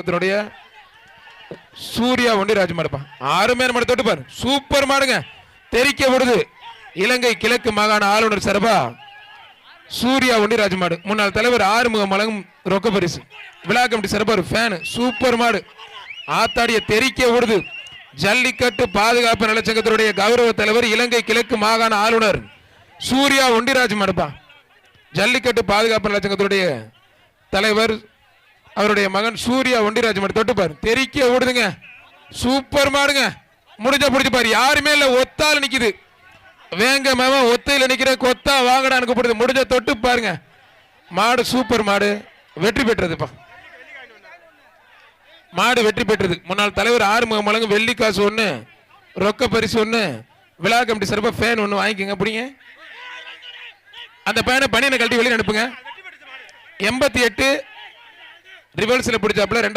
இதனுடைய சூர்யா ஒண்டி ராஜ் மாடுப்பா அருமையான மாடு தொட்டு பாரு சூப்பர் மாடுங்க. தெரிக்க விடுது. இலங்கை கிழக்கு மாகாண ஆளுநர் சார்பா சூர்யா ஒண்டி ராஜ்மாடு. முன்னாள் தலைவர் ஆறுமுகம் வழங்கும் ரொக்க பரிசு. விழா கமிட்டி சார்பா ஒரு ஃபேனு சூப்பர் மாடு. ஆத்தாடிய தெரிக்க விடுது. ஜல்லிக்கட்டு பாதுகாப்பு நலச்சங்கத்தினுடைய கௌரவ தலைவர் இலங்கை கிழக்கு மாகாண ஆளுநர் சூர்யா ஒண்டிராஜ் மாடுப்பா ஜல்லிக்கட்டு பாதுகாப்பு நலச்சங்கத்தினுடைய தலைவர் அவருடைய மகன் சூர்யா ஒண்டிராஜ் மாடு தொட்டுப்பாரு தெரிக்க ஓடுதுங்க. சூப்பர் மாடுங்க. முடிஞ்ச பிடிச்சு பாரு. யாருமே இல்லை. ஒத்தால் நிற்குது வேங்க மேம ஒத்தையில் நிற்கிற கொத்தா வாங்கடா அனுப்பப்படுது முடிஞ்ச தொட்டு பாருங்க. மாடு சூப்பர் மாடு. வெற்றி பெற்றதுப்பா. மாடு வெற்றி பெற்றது. முன்னாள் தலைவர் ஆறுமுக மலங்கு வெள்ளி காசு ஒன்று ரொக்க பரிசு ஒன்று விழா கமிட்டி சிறப்பாக ஃபேன் ஒன்று வாங்கிக்கோங்க பிடிங்க. அந்த பையனை பனியனை கழட்டி வெளியே அனுப்புங்க. எண்பத்தி எட்டு ரிவர்ஸ்ல பிடிச்சாப்புல ரெண்டாவது